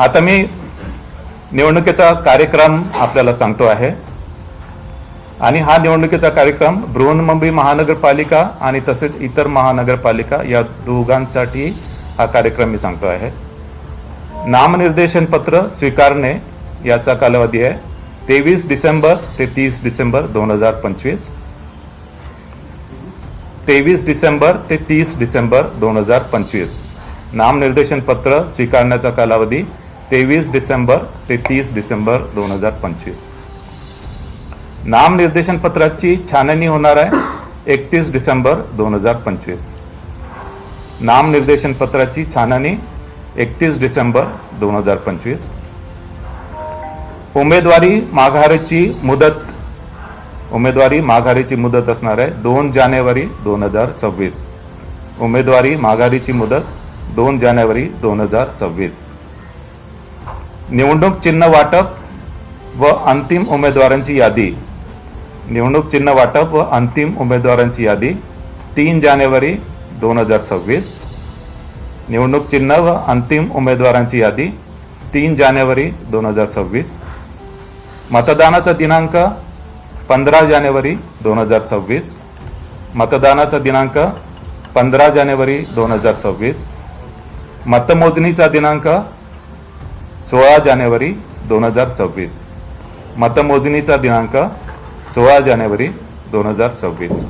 आता मी निवडणुकीचा कार्यक्रम आपल्याला सांगतो आहे. आणि हा निवडणुकीचा कार्यक्रम बृहन्मुंबई महानगरपालिका आणि तसेच इतर महानगरपालिका या दोघांसाठी हा कार्यक्रम मी सांगतो आहे. नामनिर्देशन पत्र स्वीकारणे याचा कालावधी आहे. तेवीस डिसेंबर ते तीस डिसेंबर दोन हजार पंचवीस. तेवीस डिसेंबर ते तीस डिसेंबर दोन हजार पंचवीस. नामनिर्देशन पत्र स्वीकारण्याचा कालावधी तेवीस डिसेंबर ते तीस डिसेंबर दोन हजार पंचवीस. नामनिर्देशन पत्राची छाननी होणार आहे एकतीस डिसेंबर दोन हजार पंचवीस. नामनिर्देशन पत्राची छाननी एकतीस डिसेंबर दोन हजार पंचवीस. उमेदवारी माघारीची मुदत उमेदवारी माघारीची मुदत असणार आहे दोन जानेवारी दोन हजार सव्वीस. उमेदवारी माघारीची मुदत दोन जानेवारी दोन हजार सव्वीस. निवडणूक चिन्ह वाटप व अंतिम उमेदवारांची यादी. निवडणूक चिन्ह वाटप व अंतिम उमेदवारांची यादी तीन जानेवारी दोन हजार सव्वीस. निवडणूक चिन्ह व अंतिम उमेदवारांची यादी तीन जानेवारी दोन हजार सव्वीस. मतदानाचा दिनांक पंधरा जानेवारी दोन हजार सव्वीस. मतदानाचा दिनांक पंधरा जानेवारी दोन हजार सव्वीस. मतमोजणीचा दिनांक सोळा जानेवारी दोन हजार सव्वीस. मतमोजणीचा दिनांक सोळा जानेवारी दोन हजार सव्वीस.